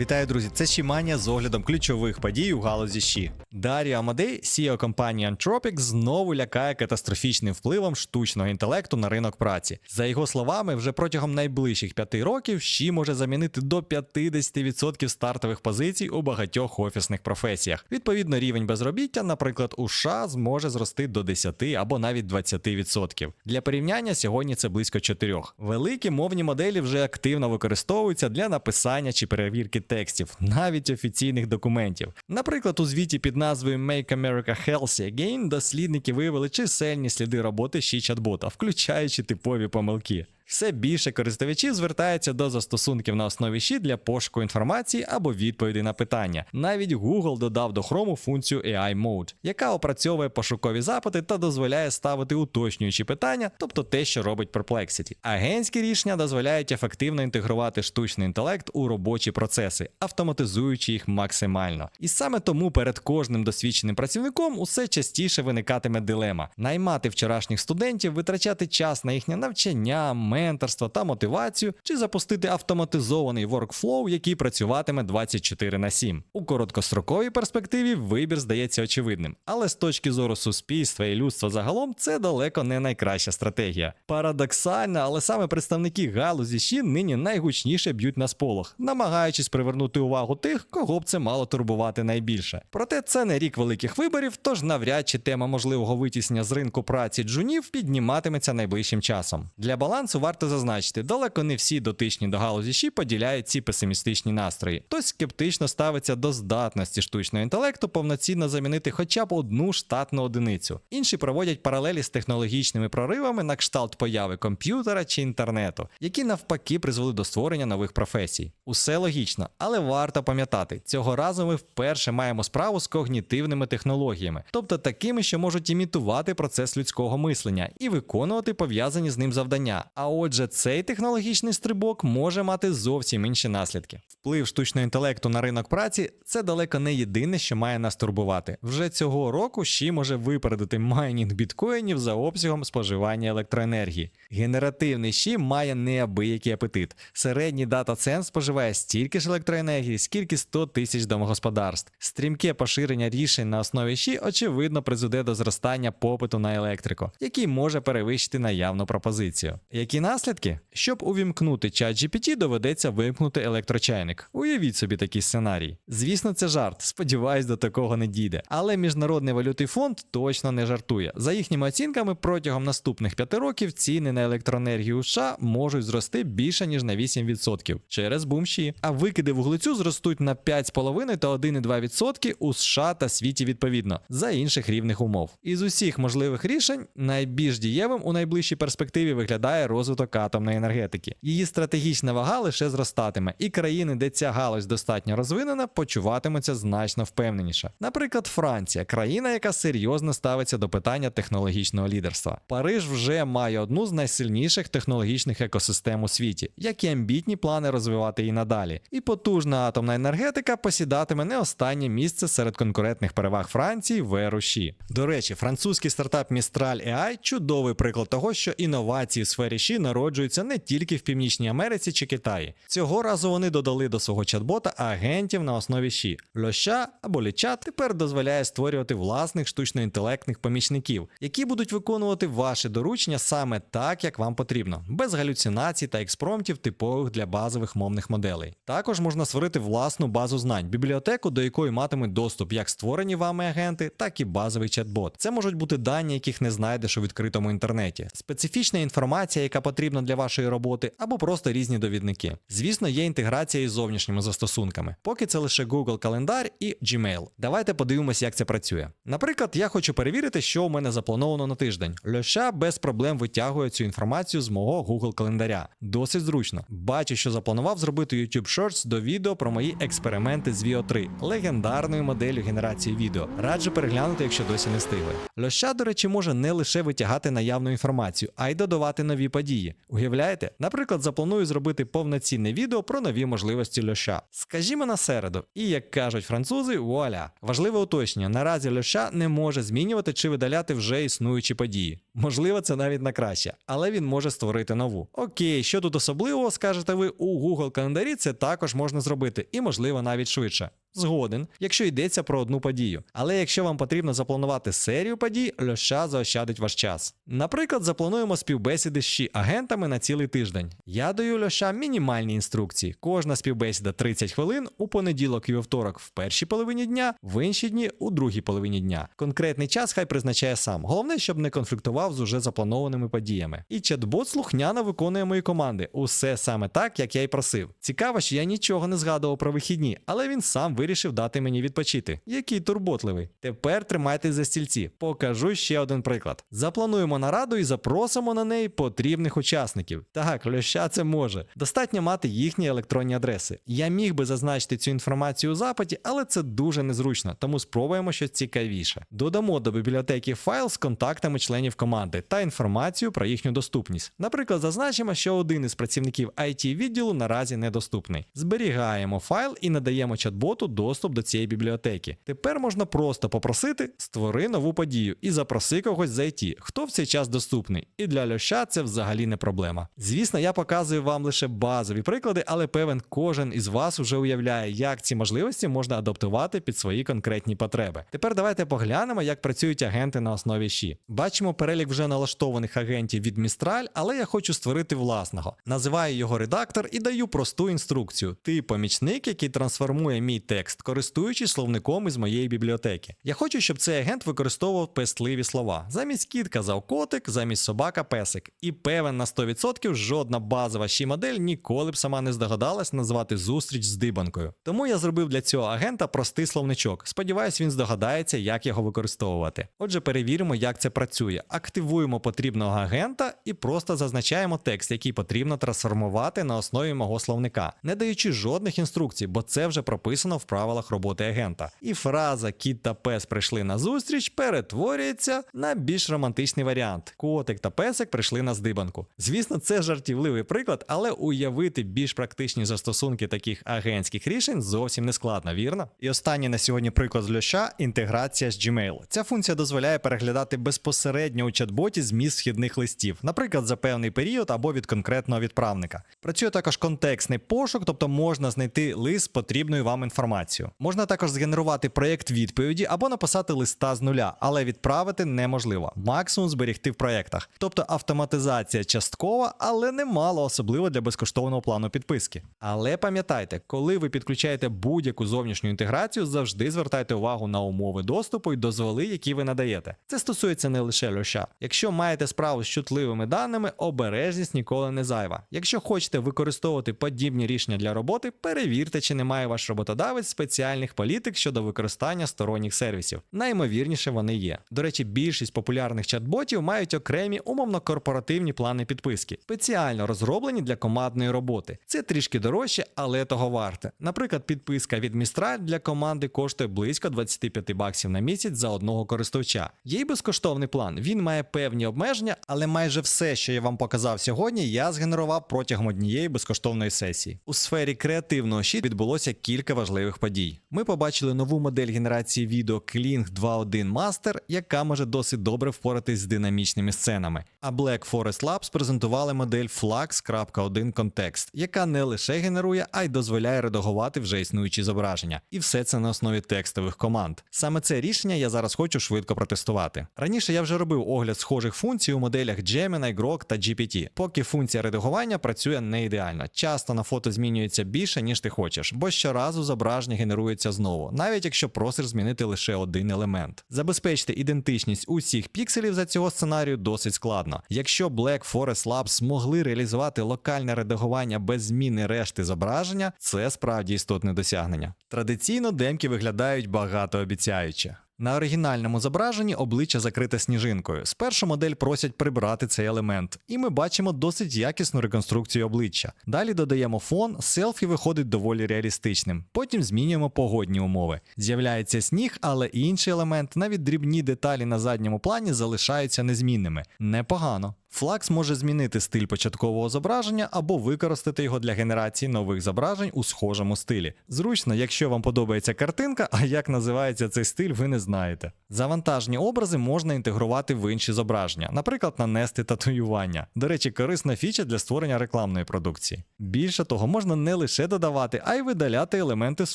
Вітаю, друзі! Це Шіманія з оглядом ключових подій у галузі ЩІ. Даріо Амадей, CEO компанії Anthropic, знову лякає катастрофічним впливом штучного інтелекту на ринок праці. За його словами, вже протягом найближчих п'яти років ЩІ може замінити до 50% стартових позицій у багатьох офісних професіях. Відповідно, рівень безробіття, наприклад, у США зможе зрости до 10 або навіть 20%. Для порівняння сьогодні це близько 4. Великі мовні моделі вже активно використовуються для написання чи перевірки текстів, навіть офіційних документів. Наприклад, у звіті під назвою Make America Healthy Again дослідники виявили чисельні сліди роботи ще чат-бота, включаючи типові помилки. Все більше користувачів звертаються до застосунків на основі щі для пошуку інформації або відповідей на питання. Навіть Google додав до Chrome функцію AI Mode, яка опрацьовує пошукові запити та дозволяє ставити уточнюючі питання, тобто те, що робить Perplexity. Агентські рішення дозволяють ефективно інтегрувати штучний інтелект у робочі процеси, автоматизуючи їх максимально. І саме тому перед кожним досвідченим працівником усе частіше виникатиме дилема: наймати вчорашніх студентів, витрачати час на їхнє навчання, менторство та мотивацію, чи запустити автоматизований workflow, який працюватиме 24 на 7. У короткостроковій перспективі вибір здається очевидним, але з точки зору суспільства і людства загалом це далеко не найкраща стратегія. Парадоксально, але саме представники галузі щі нині найгучніше б'ють на сполох, намагаючись привернути увагу тих, кого б це мало турбувати найбільше. Проте це не рік великих виборів, тож навряд чи тема можливого витіснення з ринку праці джунів підніматиметься найближчим часом. Для балансу варто зазначити, далеко не всі дотичні до галузі щі поділяють ці песимістичні настрої. Хтось скептично ставиться до здатності штучного інтелекту повноцінно замінити хоча б одну штатну одиницю. Інші проводять паралелі з технологічними проривами на кшталт появи комп'ютера чи інтернету, які навпаки призвели до створення нових професій. Усе логічно, але варто пам'ятати, цього разу ми вперше маємо справу з когнітивними технологіями, тобто такими, що можуть імітувати процес людського мислення і виконувати пов'язані з ним завдання. А отже, цей технологічний стрибок може мати зовсім інші наслідки. Вплив штучного інтелекту на ринок праці це далеко не єдине, що має нас турбувати. Вже цього року ще може випередити майнінг біткоїнів за обсягом споживання електроенергії. Генеративний щі має неабиякий апетит. Середній дата-центр споживає стільки ж електроенергії, скільки 100 тисяч домогосподарств. Стрімке поширення рішень на основі щі очевидно призведе до зростання попиту на електрику, який може перевищити наявну пропозицію. Які наслідки? Щоб увімкнути чат GPT, доведеться вимкнути електрочайник. Уявіть собі такий сценарій. Звісно, це жарт. Сподіваюсь, до такого не дійде. Але Міжнародний валютний фонд точно не жартує. За їхніми оцінками, протягом наступних п'яти років ціни на електроенергію США можуть зрости більше ніж на 8% через бумші. А викиди вуглецю зростуть на 5,5 та 1,2% у США та світі відповідно за інших рівних умов. Із усіх можливих рішень найбільш дієвим у найближчій перспективі виглядає розвиток атомної енергетики. Її стратегічна вага лише зростатиме, і країни, де ця галузь достатньо розвинена, почуватимуться значно впевненіше. Наприклад, Франція, країна, яка серйозно ставиться до питання технологічного лідерства. Париж вже має одну з найсильніших технологічних екосистем у світі, як і амбітні плани розвивати її надалі. І потужна атомна енергетика посідатиме не останнє місце серед конкурентних переваг Франції в еру Ші. До речі, французький стартап Mistral AI чудовий приклад того, що інновації в сфері Ші народжуються не тільки в Північній Америці чи Китаї. Цього разу вони додали до свого чат-бота агентів на основі Ші. Льоща або лічат тепер дозволяє створювати власних штучно-інтелектних помічників, які будуть виконувати ваші доручення саме так, як вам потрібно, без галюцинацій та експромтів, типових для базових мовних моделей. Також можна створити власну базу знань, бібліотеку, до якої матимуть доступ як створені вами агенти, так і базовий чат-бот. Це можуть бути дані, яких не знайдеш у відкритому інтернеті, специфічна інформація, яка потрібна для вашої роботи, або просто різні довідники. Звісно, є інтеграція із зовнішніми застосунками. Поки це лише Google Календар і Gmail. Давайте подивимося, як це працює. Наприклад, я хочу перевірити, що у мене заплановано на тиждень. Льоша без проблем витягує цю інформацію з мого Google календаря. Досить зручно. Бачу, що запланував зробити YouTube Shorts до відео про мої експерименти з VO 3, легендарною моделлю генерації відео. Раджу переглянути, якщо досі не встигли. Льоща, до речі, може не лише витягати наявну інформацію, а й додавати нові події. Події. Уявляєте? Наприклад, запланую зробити повноцінне відео про нові можливості льоша. Скажімо на середу. І як кажуть французи, вуаля. Важливе уточнення: наразі льоша не може змінювати чи видаляти вже існуючі події. Можливо, це навіть на краще, але він може створити нову. Окей, що тут особливого, скажете ви, у Google календарі це також можна зробити, і можливо навіть швидше. Згоден, якщо йдеться про одну подію. Але якщо вам потрібно запланувати серію подій, Льоша заощадить ваш час. Наприклад, заплануємо співбесіди з щі агентами на цілий тиждень. Я даю Льоша мінімальні інструкції. Кожна співбесіда 30 хвилин у понеділок і вівторок в першій половині дня, в інші дні у другій половині дня. Конкретний час хай призначає сам. Головне, щоб не конфліктував з уже запланованими подіями. І чат-бот слухняно виконує мої команди. Усе саме так, як я й просив. Цікаво, що я нічого не згадував про вихідні, але він сам вирішив дати мені відпочити. Який турботливий. Тепер тримайтесь за стільці. Покажу ще один приклад. Заплануємо нараду і запросимо на неї потрібних учасників. Так, Льоща це може. Достатньо мати їхні електронні адреси. Я міг би зазначити цю інформацію у запиті, але це дуже незручно, тому спробуємо щось цікавіше. Додамо до бібліотеки файл з контактами членів команди та інформацію про їхню доступність. Наприклад, зазначимо, що один із працівників IT відділу наразі недоступний. Зберігаємо файл і надаємо чат-боту доступ до цієї бібліотеки. Тепер можна просто попросити створи нову подію і запроси когось зайти, хто в цей час доступний. І для Льоща це взагалі не проблема. Звісно, я показую вам лише базові приклади, але певен кожен із вас вже уявляє, як ці можливості можна адаптувати під свої конкретні потреби. Тепер давайте поглянемо, як працюють агенти на основі щі. Бачимо перелік вже налаштованих агентів від Mistral, але я хочу створити власного. Називаю його редактор і даю просту інструкцію. Ти помічник, який трансформує мій текст, користуючись словником із моєї бібліотеки. Я хочу, щоб цей агент використовував пестливі слова. Замість кіт казав котик, замість собака песик. І певен на 100% жодна базова щі модель ніколи б сама не здогадалась назвати зустріч з дибанкою. Тому я зробив для цього агента простий словничок. Сподіваюсь, він здогадається, як його використовувати. Отже, перевіримо, як це працює. Активуємо потрібного агента і просто зазначаємо текст, який потрібно трансформувати на основі мого словника, не даючи жодних інструкцій, бо це вже прописано в правилах роботи агента. І фраза кіт та пес прийшли на зустріч перетворюється на більш романтичний варіант. Котик та песик прийшли на здибанку. Звісно, це жартівливий приклад, але уявити більш практичні застосунки таких агентських рішень зовсім не складно, вірно? І останній на сьогодні приклад з Льоша інтеграція з Gmail. Ця функція дозволяє переглядати безпосередньо у чат-боті зміст вхідних листів, наприклад, за певний період або від конкретного відправника. Працює також контекстний пошук, тобто можна знайти лист з потрібною вам інформацією. Можна також згенерувати проєкт відповіді або написати листа з нуля, але відправити неможливо. Максимум зберігти в проєктах. Тобто автоматизація часткова, але немало особливо для безкоштовного плану підписки. Але пам'ятайте, коли ви підключаєте будь-яку зовнішню інтеграцію, завжди звертайте увагу на умови доступу і дозволи, які ви надаєте. Це стосується не лише льоша. Якщо маєте справу з чутливими даними, обережність ніколи не зайва. Якщо хочете використовувати подібні рішення для роботи, перевірте, чи немає ваш роботодавець спеціальних політик щодо використання сторонніх сервісів. Наймовірніше вони є. До речі, більшість популярних чат-ботів мають окремі умовно корпоративні плани підписки, спеціально розроблені для командної роботи. Це трішки дорожче, але того варте. Наприклад, підписка від Mistral для команди коштує близько 25 баксів на місяць за одного користувача. Є й безкоштовний план. Він має певні обмеження, але майже все, що я вам показав сьогодні, я згенерував протягом однієї безкоштовної сесії. У сфері креативного щит відбулося кілька важливих подій. Ми побачили нову модель генерації відео Kling 2.1 Master, яка може досить добре впоратись з динамічними сценами. А Black Forest Labs презентували модель Flux.1 Context, яка не лише генерує, а й дозволяє редагувати вже існуючі зображення. І все це на основі текстових команд. Саме це рішення я зараз хочу швидко протестувати. Раніше я вже робив огляд схожих функцій у моделях Gemini, Grok та GPT, поки функція редагування працює не ідеально. Часто на фото змінюється більше, ніж ти хочеш, бо щоразу зображення генерується знову, навіть якщо просиш змінити лише один елемент. Забезпечити ідентичність усіх пікселів за цього сценарію досить складно. Якщо Black Forest Labs змогли реалізувати локальне редагування без зміни решти зображення, це справді істотне досягнення. Традиційно демки виглядають багатообіцяюче. На оригінальному зображенні обличчя закрите сніжинкою. Спершу модель просять прибрати цей елемент, і ми бачимо досить якісну реконструкцію обличчя. Далі додаємо фон, селфі виходить доволі реалістичним. Потім змінюємо погодні умови. З'являється сніг, але інший елемент, навіть дрібні деталі на задньому плані залишаються незмінними. Непогано. Flux може змінити стиль початкового зображення або використати його для генерації нових зображень у схожому стилі. Зручно, якщо вам подобається картинка, а як називається цей стиль, ви не знаєте. Завантажені образи можна інтегрувати в інші зображення, наприклад, нанести татуювання. До речі, корисна фіча для створення рекламної продукції. Більше того, можна не лише додавати, а й видаляти елементи з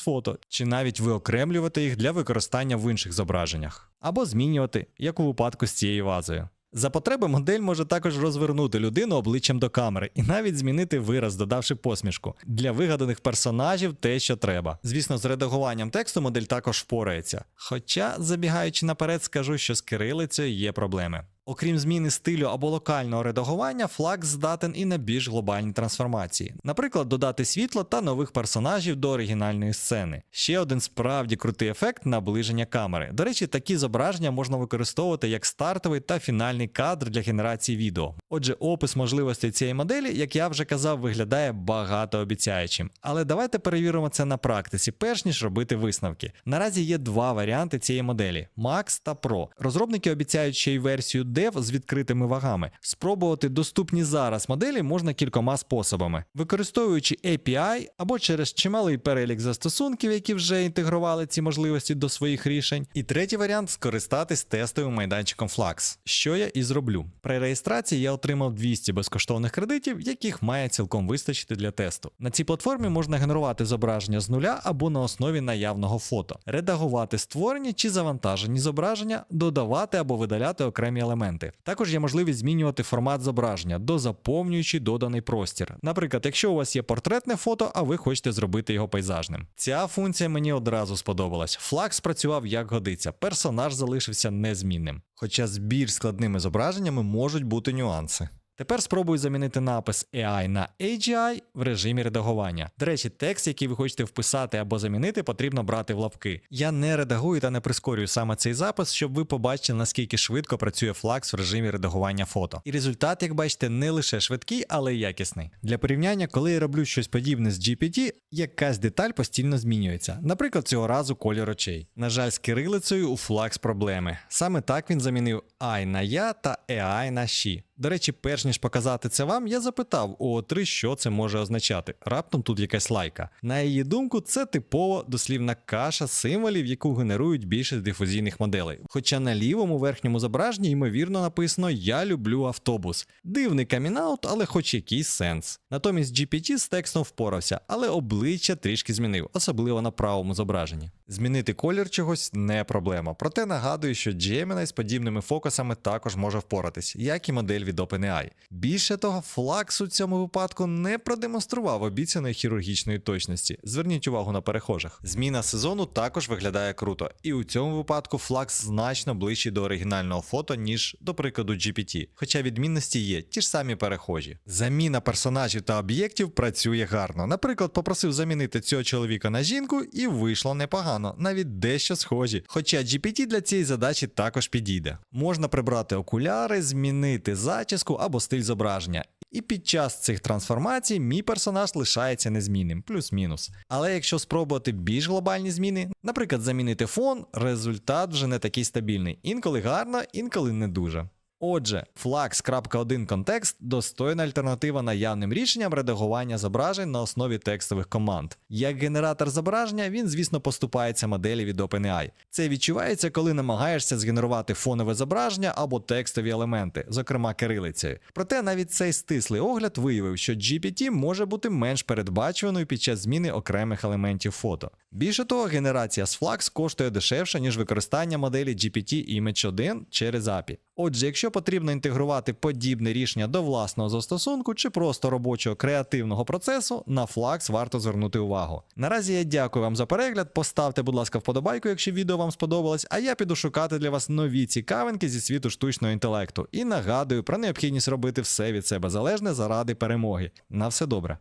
фото, чи навіть виокремлювати їх для використання в інших зображеннях, або змінювати, як у випадку з цією вазою. За потреби модель може також розвернути людину обличчям до камери і навіть змінити вираз, додавши посмішку. Для вигаданих персонажів те, що треба. Звісно, з редагуванням тексту модель також впорається. Хоча, забігаючи наперед, скажу, що з кирилицею є проблеми. Окрім зміни стилю або локального редагування, Flux здатен і на більш глобальні трансформації. Наприклад, додати світло та нових персонажів до оригінальної сцени. Ще один справді крутий ефект наближення камери. До речі, такі зображення можна використовувати як стартовий та фінальний кадр для генерації відео. Отже, опис можливостей цієї моделі, як я вже казав, виглядає багатообіцяючим. Але давайте перевіримо це на практиці, перш ніж робити висновки. Наразі є два варіанти цієї моделі: Max та Pro. Розробники обіцяють ще й версію Dev з відкритими вагами. Спробувати доступні зараз моделі можна кількома способами, використовуючи API або через чималий перелік застосунків, які вже інтегрували ці можливості до своїх рішень. І третій варіант скористатись тестовим майданчиком Flux, що я і зроблю. При реєстрації я отримав 200 безкоштовних кредитів, яких має цілком вистачити для тесту. На цій платформі можна генерувати зображення з нуля або на основі наявного фото, редагувати створені чи завантажені зображення, додавати або видаляти окремі елементи. Також є можливість змінювати формат зображення, дозаповнюючи доданий простір. Наприклад, якщо у вас є портретне фото, а ви хочете зробити його пейзажним. Ця функція мені одразу сподобалась. Флаг спрацював як годиться, персонаж залишився незмінним. Хоча з більш складними зображеннями можуть бути нюанси. Тепер спробую замінити напис AI на AGI в режимі редагування. До речі, текст, який ви хочете вписати або замінити, потрібно брати в лапки. Я не редагую та не прискорюю саме цей запис, щоб ви побачили, наскільки швидко працює Flux в режимі редагування фото. І результат, як бачите, не лише швидкий, але й якісний. Для порівняння, коли я роблю щось подібне з GPT, якась деталь постійно змінюється. Наприклад, цього разу колір очей. На жаль, з кирилицею у Flux проблеми. Саме так він замінив I на я та AI на she. До речі, перш ніж показати це вам, я запитав у О3, що це може означати. Раптом тут якась лайка. На її думку, це типово дослівна каша символів, яку генерують більшість дифузійних моделей. Хоча на лівому верхньому зображенні, ймовірно, написано Я люблю автобус. Дивний камінаут, але хоч якийсь сенс. Натомість GPT з текстом впорався, але обличчя трішки змінив, особливо на правому зображенні. Змінити колір чогось не проблема. Проте нагадую, що Gemini з подібними фокусами також може впоратись, як і модель від OpenAI. Більше того, Flux у цьому випадку не продемонстрував обіцяної хірургічної точності. Зверніть увагу на перехожих. Зміна сезону також виглядає круто, і у цьому випадку Flux значно ближчий до оригінального фото, ніж, до прикладу, GPT. Хоча відмінності є, ті ж самі перехожі. Заміна персонажів та об'єктів працює гарно. Наприклад, попросив замінити цього чоловіка на жінку, і вийшло непогано, навіть дещо схожі. Хоча GPT для цієї задачі також підійде. Можна прибрати окуляри, змінити зачіску або стиль зображення. І під час цих трансформацій мій персонаж лишається незмінним, плюс-мінус. Але якщо спробувати більш глобальні зміни, наприклад, замінити фон, результат вже не такий стабільний. Інколи гарно, інколи не дуже. Отже, Flux.1 контекст достойна альтернатива наявним рішенням редагування зображень на основі текстових команд. Як генератор зображення, він, звісно, поступається моделі від OpenAI. Це відчувається, коли намагаєшся згенерувати фонове зображення або текстові елементи, зокрема кирилицею. Проте навіть цей стислий огляд виявив, що GPT може бути менш передбачуваною під час зміни окремих елементів фото. Більше того, генерація з Flux коштує дешевше, ніж використання моделі GPT Image 1 через API. Отже, якщо потрібно інтегрувати подібне рішення до власного застосунку чи просто робочого креативного процесу, на Flux варто звернути увагу. Наразі я дякую вам за перегляд. Поставте, будь ласка, вподобайку, якщо відео вам сподобалось, а я піду шукати для вас нові цікавинки зі світу штучного інтелекту. І нагадую про необхідність робити все від себе залежне заради перемоги. На все добре.